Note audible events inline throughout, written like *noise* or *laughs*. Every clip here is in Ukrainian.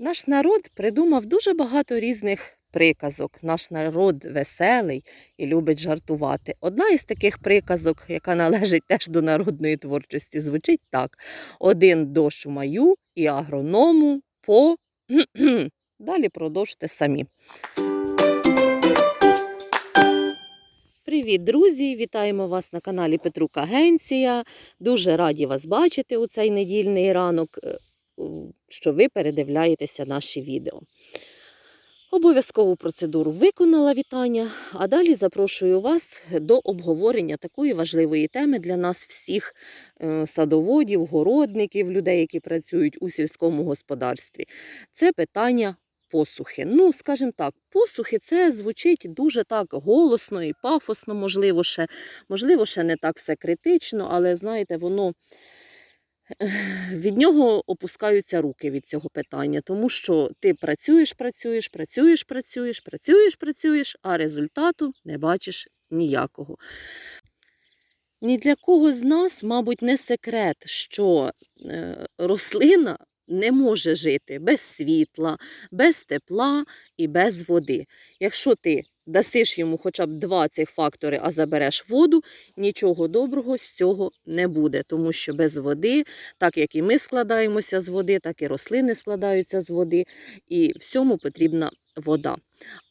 Наш народ придумав дуже багато різних приказок. Наш народ веселий і любить жартувати. Одна із таких приказок, яка належить теж до народної творчості, звучить так: один дощ у маю і агроному по. *clears throat* Далі продовжте самі. Привіт, друзі! Вітаємо вас на каналі Петрук Агенція. Дуже раді вас бачити у цей недільний ранок, е, що ви передивляєтеся наші відео. Обов'язкову процедуру виконала вітання, а далі запрошую вас до обговорення такої важливої теми для нас всіх е, садоводів, городників, людей, які працюють у сільському господарстві. Це питання посухи. Ну, скажімо так, посухи це звучить дуже так голосно і пафосно, можливо, ще, можливо, ще не так все критично, але знаєте, воно від нього опускаються руки від цього питання, тому що ти працюєш, працюєш, працюєш, працюєш, працюєш, працюєш, а результату не бачиш ніякого. Ні для кого з нас, мабуть, не секрет, що е, рослина не може жити без світла, без тепла і без води. Якщо ти дасиш йому хоча б два цих фактори, а забереш воду, нічого доброго з цього не буде, тому що без води, так як і ми складаємося з води, так і рослини складаються з води, і всьому потрібна вода.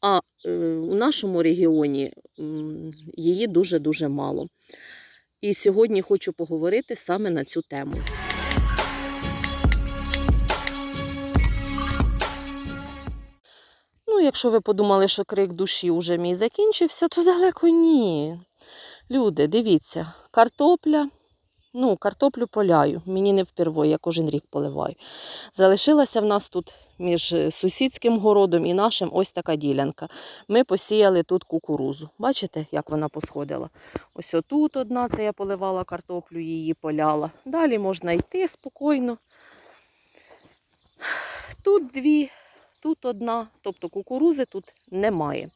А е, у нашому регіоні її дуже-дуже мало. І сьогодні хочу поговорити саме на цю тему. Ну, якщо ви подумали, що крик душі уже мій закінчився, то далеко ні. Люди, дивіться, картопля. Ну, картоплю поляю. Мені не впервой, я кожен рік поливаю. Залишилася в нас тут між сусідським городом і нашим ось така ділянка. Ми посіяли тут кукурузу. Бачите, як вона посходила? Ось отут одна, це я поливала картоплю, її поляла. Далі можна йти спокійно. Тут дві, тут одна, тобто кукурузи тут немає.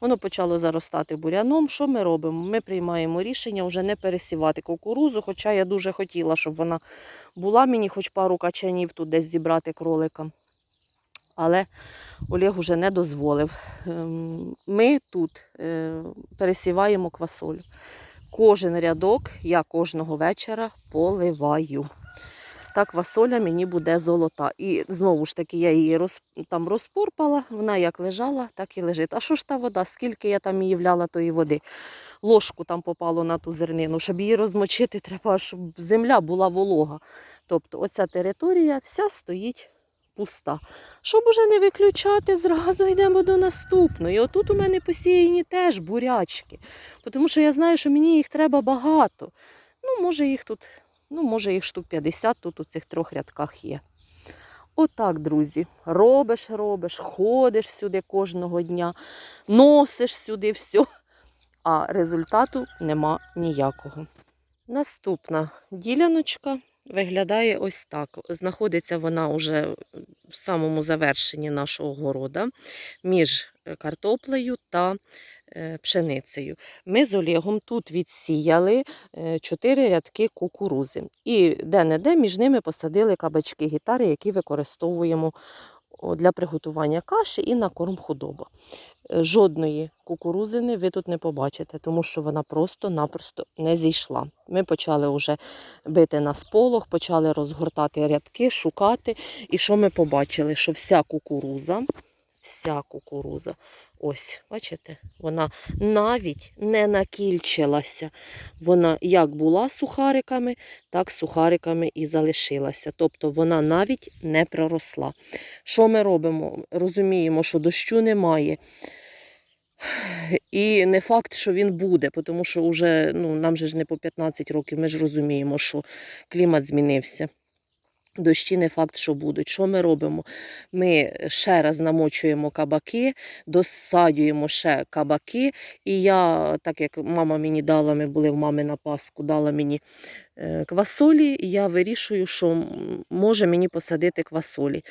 Воно почало заростати буряном. Що ми робимо? Ми приймаємо рішення вже не пересівати кукурузу, хоча я дуже хотіла, щоб вона була мені хоч пару качанів тут десь зібрати кроликам. Але Олег уже не дозволив. Ем, Ми тут е, пересіваємо квасолю. Кожен рядок я кожного вечора поливаю. Та квасоля мені буде золота. І знову ж таки я її роз, там розпорпала, вона як лежала, так і лежить. А що ж та вода? Скільки я там її вляла тої води? Ложку там попало на ту зернину. Щоб її розмочити, *laughs* треба, щоб земля була волога. Тобто оця територія вся стоїть пуста. Щоб уже не виключати, зразу йдемо до наступної. Отут у мене посіяні теж бурячки. Тому що я знаю, що мені їх треба багато. Ну, може, їх тут Ну, може, їх штук 50 тут у цих трьох рядках є. Отак, друзі, робиш, робиш, ходиш сюди кожного дня, носиш сюди все, а результату нема ніякого. Наступна діляночка виглядає ось так. Знаходиться вона вже в самому завершенні нашого города між картоплею та пшеницею. Ми з Олегом тут відсіяли е, чотири рядки кукурузи. І де-не-де між ними посадили кабачки гітари, які використовуємо для приготування каші і на корм худоба. Е, Жодної кукурузини ви тут не побачите, тому що вона просто-напросто не зійшла. Ми почали вже бити на сполох, почали розгортати рядки, шукати. І що ми побачили? Що вся кукуруза, вся кукуруза, ось, бачите, вона навіть не накільчилася. Вона як була сухариками, так сухариками і залишилася. Тобто вона навіть не проросла. Що ми робимо? Розуміємо, що дощу немає. І не факт, що він буде, тому що вже, ну, нам же ж не по 15 років, ми ж розуміємо, що клімат змінився. Дощі не факт, що будуть. Що ми робимо? Ми ще раз намочуємо кабаки, досадюємо ще кабаки. І я, так як мама мені дала, ми були в мами на Пасху, дала мені е, квасолі, я вирішую, що може мені посадити квасолі.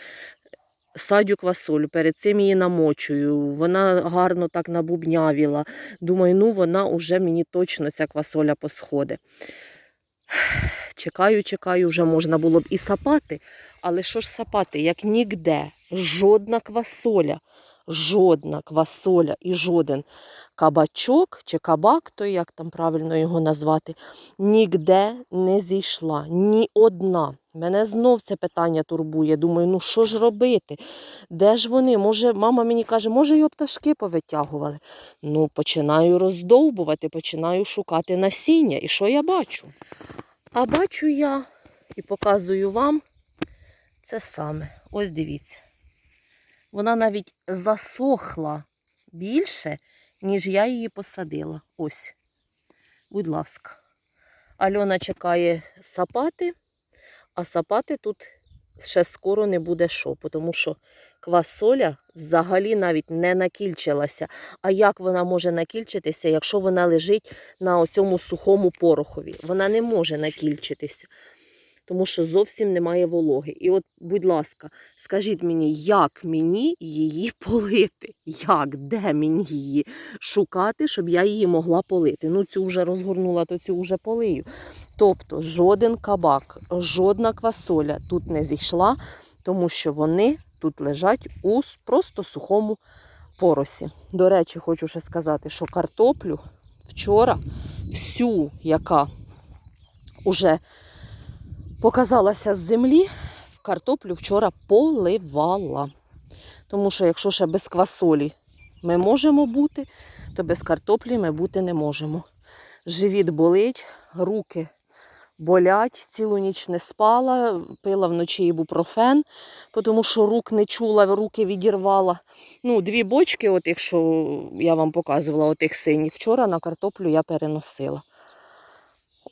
Садю квасолю, перед цим її намочую, вона гарно так набубнявіла. Думаю, ну вона вже мені точно ця квасоля посходить. Чекаю, чекаю, вже можна було б і сапати. Але що ж сапати, як нігде, жодна квасоля, жодна квасоля і жоден кабачок чи кабак, то як там правильно його назвати, нігде не зійшла. Ні одна. Мене знов це питання турбує. Думаю, ну що ж робити? Де ж вони? Може, мама мені каже, може, його пташки повитягували. Ну, починаю роздовбувати, починаю шукати насіння. І що я бачу? А бачу я і показую вам це саме. Ось дивіться. Вона навіть засохла більше, ніж я її посадила. Ось. Будь ласка. Альона чекає сапати, а сапати тут ще скоро не буде що, тому що квасоля взагалі навіть не накільчилася. А як вона може накільчитися, якщо вона лежить на оцьому сухому порохові? Вона не може накільчитися, тому що зовсім немає вологи. І от, будь ласка, скажіть мені, як мені її *laughs* полити? Як? Де мені її шукати, щоб я її могла полити? Ну, цю вже розгорнула, то цю вже полию. Тобто жоден кабак, жодна квасоля тут не зійшла, тому що вони тут лежать у просто сухому поросі. До речі, хочу ще сказати, що картоплю вчора всю, яка уже показалася з землі, картоплю вчора поливала. Тому що якщо ще без квасолі ми можемо бути, то без картоплі ми бути не можемо. Живіт болить, руки болять, цілу ніч не спала, пила вночі ібупрофен, тому що рук не чула, руки відірвала. Ну, дві бочки, от якщо я вам показувала отих синіх, вчора на картоплю я переносила.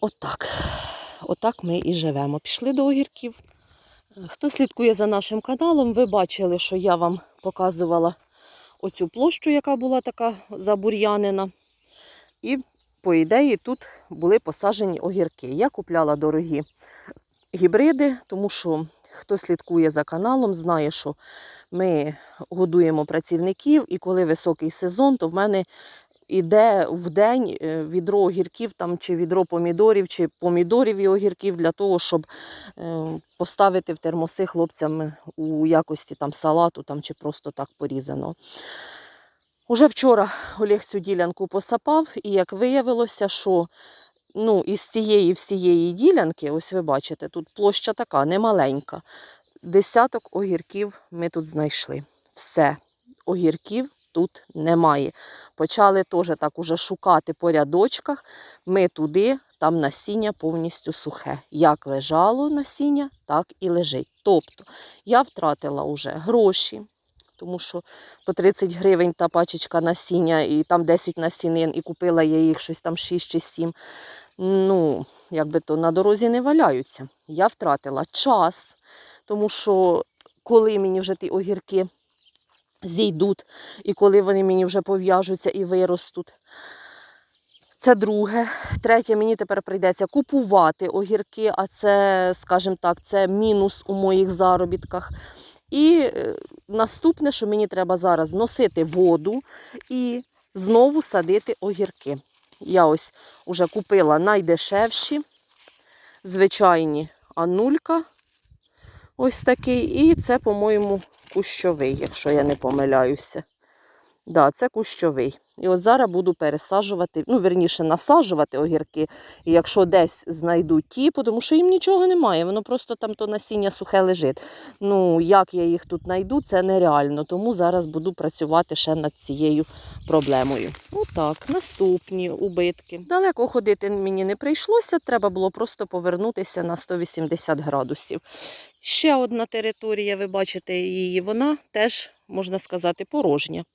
Отак. Отак ми і живемо. Пішли до огірків. Хто слідкує за нашим каналом, ви бачили, що я вам показувала оцю площу, яка була така забур'янена. І по ідеї, тут були посаджені огірки. Я купляла дорогі гібриди, тому що хто слідкує за каналом, знає, що ми годуємо працівників, і коли високий сезон, то в мене іде в день е, відро огірків там, чи відро помідорів, чи помідорів і огірків для того, щоб е, поставити в термоси хлопцям у якості там, салату там, чи просто так порізано. Уже вчора Олег цю ділянку посапав, і як виявилося, що ну, із цієї всієї ділянки, ось ви бачите, тут площа така немаленька. Десяток огірків ми тут знайшли. Все, огірків тут немає. Почали теж так уже шукати по рядочках. Ми туди, там насіння повністю сухе. Як лежало насіння, так і лежить. Тобто я втратила вже гроші, тому що по 30 гривень та пачечка насіння, і там 10 насінин, і купила я їх щось там 6 чи 7. Ну, якби то на дорозі не валяються. Я втратила час, тому що коли мені вже ті огірки зійдуть, і коли вони мені вже пов'яжуться і виростуть. Це друге. Третє, мені тепер прийдеться купувати огірки, а це, скажімо так, це мінус у моїх заробітках. І е, наступне, що мені треба зараз носити воду і знову садити огірки. Я ось уже купила найдешевші, звичайні анулька. Ось такий. І це, по-моєму, кущовий, якщо я не помиляюся. Да, це кущовий. І от зараз буду пересаджувати, ну, верніше, насаджувати огірки. Якщо десь знайду ті, тому що їм нічого немає, воно просто там то насіння сухе лежить. Ну, як я їх тут знайду, це нереально. Тому зараз буду працювати ще над цією проблемою. Отак, наступні убитки. Далеко ходити мені не прийшлося, треба було просто повернутися на 180 градусів. Ще одна територія, ви бачите її, вона теж, можна сказати, порожня.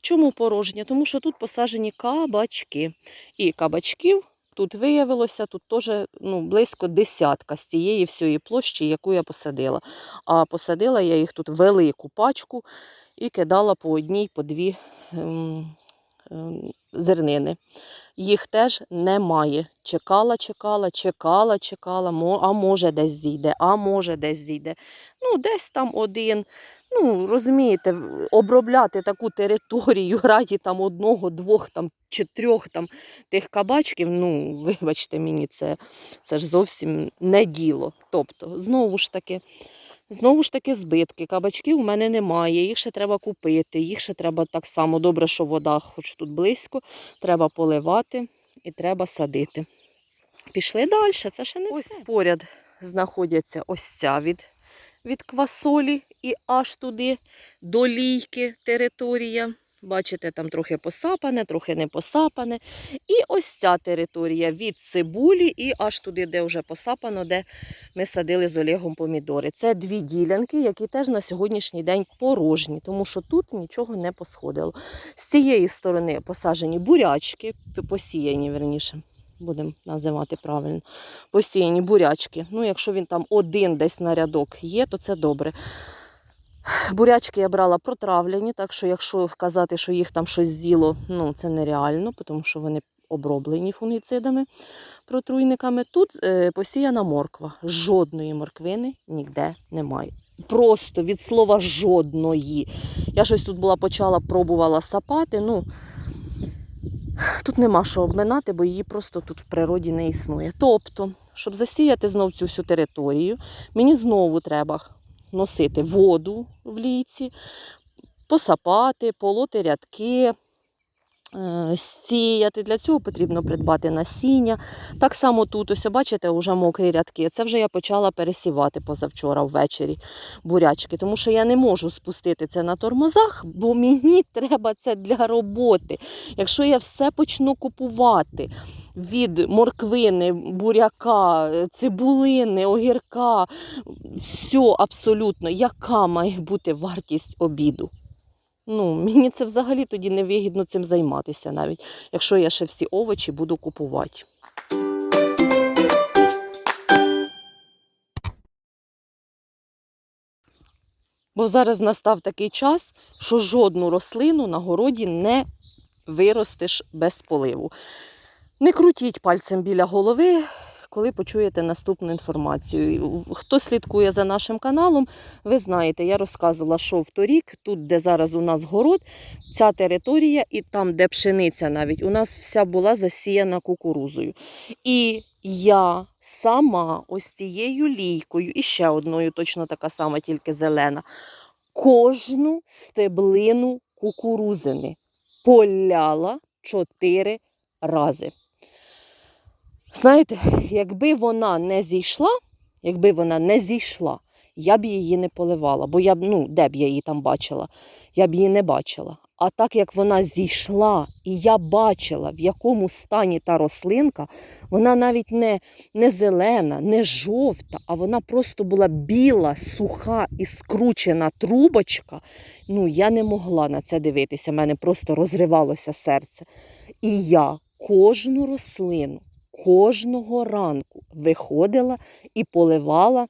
Чому порожня? Тому що тут посаджені кабачки. І кабачків тут виявилося, тут теж ну, близько десятка з цієї всієї площі, яку я посадила. А посадила я їх тут велику пачку і кидала по одній, по дві ем, зернини. Їх теж немає. Чекала, чекала, чекала, чекала, а може десь зійде, а може десь зійде. Ну, десь там один. ну, розумієте, обробляти таку територію *laughs* раді там одного, двох там, чи трьох там тих кабачків, ну, вибачте мені, це, це ж зовсім не діло. Тобто, знову ж таки, знову ж таки, збитки. Кабачків у мене немає, їх ще треба купити, їх ще треба так само. Добре, що вода, хоч тут близько, треба поливати і треба садити. Пішли далі, це ще не ось поряд знаходяться ось ця від, від квасолі і аж туди до лійки територія. Бачите, там трохи посапане, трохи не посапане. І ось ця територія від цибулі і аж туди, де вже посапано, де ми садили з Олегом помідори. Це дві ділянки, які теж на сьогоднішній день порожні, тому що тут нічого не посходило. З цієї сторони посаджені бурячки, посіяні, верніше, будемо називати правильно. Посіяні бурячки. Ну, якщо він там один десь на рядок є, то це добре. Бурячки я брала протравлені, так що якщо казати, що їх там щось з'їло, ну це нереально, тому що вони оброблені фунгіцидами, протруйниками. Тут е, посіяна морква. Жодної морквини ніде немає. Просто від слова жодної. Я щось тут була почала, пробувала сапати. Ну, тут нема що обминати, бо її просто тут в природі не існує. Тобто, щоб засіяти знов цю всю територію, мені знову треба носити воду в лійці, посапати, полоти рядки, сіяти. Для цього потрібно придбати насіння. Так само тут, ось бачите, вже мокрі рядки. Це вже я почала пересівати позавчора ввечері бурячки, тому що я не можу спустити це на тормозах, бо мені *laughs* треба це для роботи. Якщо я все почну купувати від морквини, буряка, е, цибулини, огірка, все абсолютно, яка має бути вартість обіду? Ну, мені це взагалі тоді невигідно цим займатися навіть, якщо я ще всі овочі буду купувати. Бо зараз настав такий час, що жодну рослину на городі не виростеш без поливу. Не крутіть пальцем біля голови, коли почуєте наступну інформацію. Хто слідкує за нашим каналом, ви знаєте, я розказувала, що вторік, тут, де зараз у нас город, ця територія, і там, де пшениця навіть, у нас вся була засіяна кукурузою. І я сама ось цією лійкою, і ще одною, точно така сама, тільки зелена, кожну стеблину кукурузини поляла чотири рази. Знаєте, якби вона не зійшла, якби вона не зійшла, я б її не поливала, бо я б, ну, де б я її там бачила? Я б її не бачила. А так як вона зійшла, і я бачила, в якому стані та рослинка, вона навіть не, не зелена, не жовта, а вона просто була біла, суха і скручена трубочка. Ну, я не могла на це дивитися, мене просто розривалося серце. І я кожну рослину кожного ранку виходила і поливала,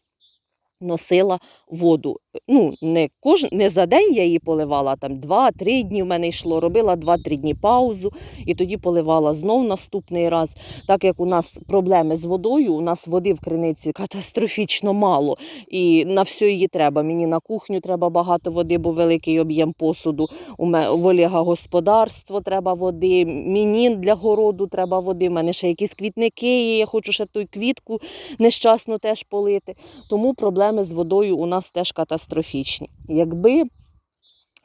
носила воду. Ну, не, кож... не за день я її поливала, там 2-3 дні в мене йшло, робила 2-3 дні паузу і тоді поливала знов наступний раз. Так як у нас проблеми з водою, у нас води в криниці катастрофічно мало. І на все її треба. Мені на кухню треба багато води, бо великий об'єм посуду. У мене Олега господарство треба води, мені для городу треба води. У мене ще якісь квітники є, я хочу ще ту квітку нещасно теж полити. Тому проблеми з водою у нас теж катастрофічні. Якби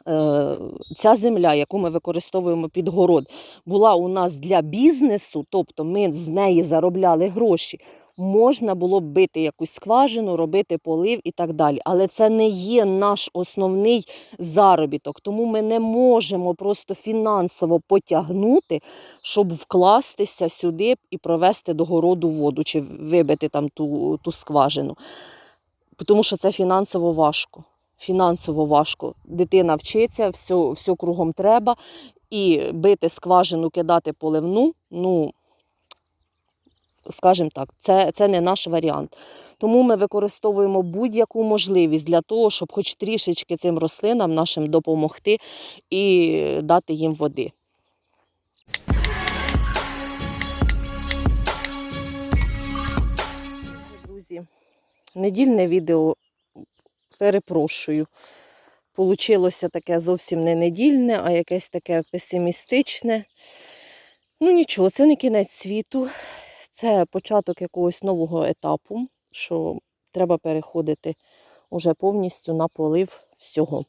е, ця земля, яку ми використовуємо під город, була у нас для бізнесу, тобто ми з неї заробляли гроші, можна було б бити якусь скважину, робити полив і так далі. Але це не є наш основний заробіток. Тому ми не можемо просто фінансово потягнути, щоб вкластися сюди і провести до городу воду чи вибити там ту, ту скважину. Тому що це фінансово важко. Фінансово важко. Дитина вчиться, все, все кругом треба. І бити скважину, кидати поливну, ну, скажімо так, це, це не наш варіант. Тому ми використовуємо будь-яку можливість для того, щоб хоч трішечки цим рослинам нашим допомогти і дати їм води. Недільне відео перепрошую. Получилося таке зовсім не недільне, а якесь таке песимістичне. Ну нічого, це не кінець світу, це початок якогось нового етапу, що треба переходити уже повністю на полив всього.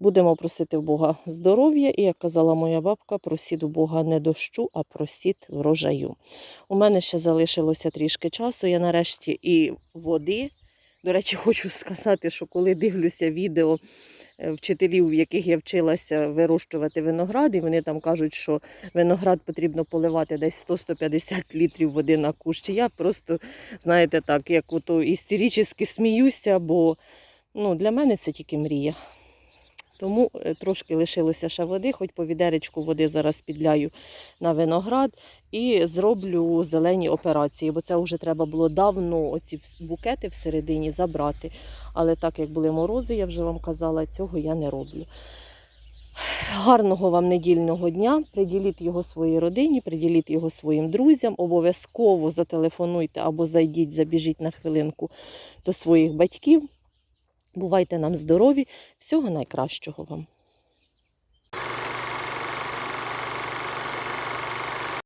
Будемо просити в Бога здоров'я, і, як казала моя бабка, просіть у Бога не дощу, а просіть врожаю. У мене ще залишилося трішки часу. Я нарешті і води. До речі, хочу сказати, що коли дивлюся відео е, вчителів, в яких я вчилася вирощувати виноград, і вони там кажуть, що виноград потрібно поливати десь 100-150 літрів води на кущ. Я просто, знаєте, так, як істерично сміюся, бо ну, для мене це тільки мрія. Тому е, трошки лишилося ще води, хоч по відеречку води зараз підляю на виноград і зроблю зелені операції, бо це вже треба було давно оці букети всередині забрати. Але так як були морози, я вже вам казала, цього я не роблю. Гарного вам недільного дня. Приділіть його своїй родині, приділіть його своїм друзям. Обов'язково зателефонуйте або зайдіть, забіжіть на хвилинку до своїх батьків. Бувайте нам здорові! Всього найкращого вам!